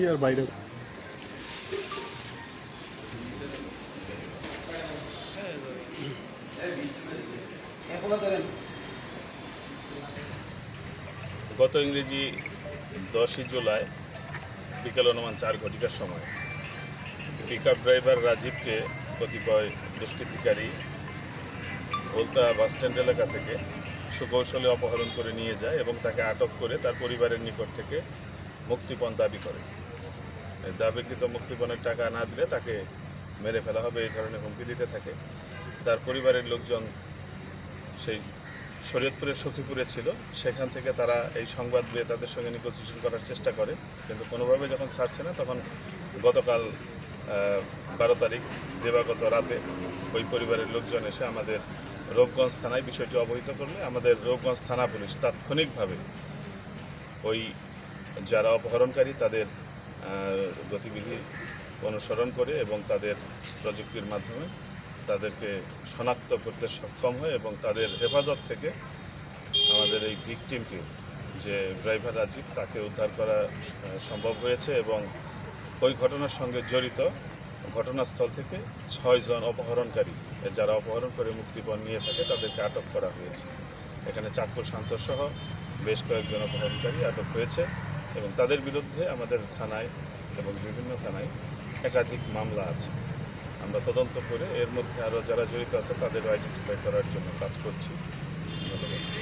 ইয়ার বাইরে। গত ইংরেজি দশই জুলাই বিকেল অনুমান চার ঘটিকার সময়। পিক ড্রাইভার রাজীবকে কতিপয় দুষ্কৃতিকারী ভোলতা বাস স্ট্যান্ড এলাকা থেকে সুকৌশলে অপহরণ করে নিয়ে যায় এবং তাকে আটক করে তার পরিবারের নিকট থেকে মুক্তিপণ দাবি করে। দাবিকৃত মুক্তিপণের টাকা না দিলে তাকে মেরে ফেলা হবে, এই ধরনের হুমকি দিতে থাকে। তার পরিবারের লোকজন সেই শরীয়তপুরের সখীপুরে ছিল। সেখান থেকে তারা এই সংবাদ পেয়ে তাদের সঙ্গে নিগোসিয়েশন করার চেষ্টা করে। কিন্তু কোনোভাবে যখন ছাড়ছে না, তখন গতকাল বারো তারিখ, দেবাগত রাতে ওই পরিবারের লোকজন এসে আমাদের রূপগঞ্জ থানায় বিষয়টি অবহিত করলে আমাদের রূপগঞ্জ থানা পুলিশ তাৎক্ষণিকভাবে ওই যারা অপহরণকারী তাদের গতিবিধি অনুসরণ করে এবং তাদের প্রযুক্তির মাধ্যমে তাদেরকে শনাক্ত করতে সক্ষম হয় এবং তাদের হেফাজত থেকে আমাদের এই ভিকটিমকে যে ড্রাইভার রাজীব তাকে উদ্ধার করা সম্ভব হয়েছে এবং ওই ঘটনার সঙ্গে জড়িত ঘটনাস্থল থেকে ছয়জন অপহরণকারী যারা অপহরণ করে মুক্তিপণ নিয়ে থাকে, তাদেরকে আটক করা হয়েছে। এখানে চাঁদপুর শান্তসহ বেশ কয়েকজন অপহরণকারী আটক হয়েছে এবং তাদের বিরুদ্ধে আমাদের থানায় এবং বিভিন্ন থানায় একাধিক মামলা আছে। আমরা তদন্ত করে এর মধ্যে আরও যারা জড়িত আছে, তাদের আইডেন্টিফাই করার জন্য কাজ করছি। ধন্যবাদ।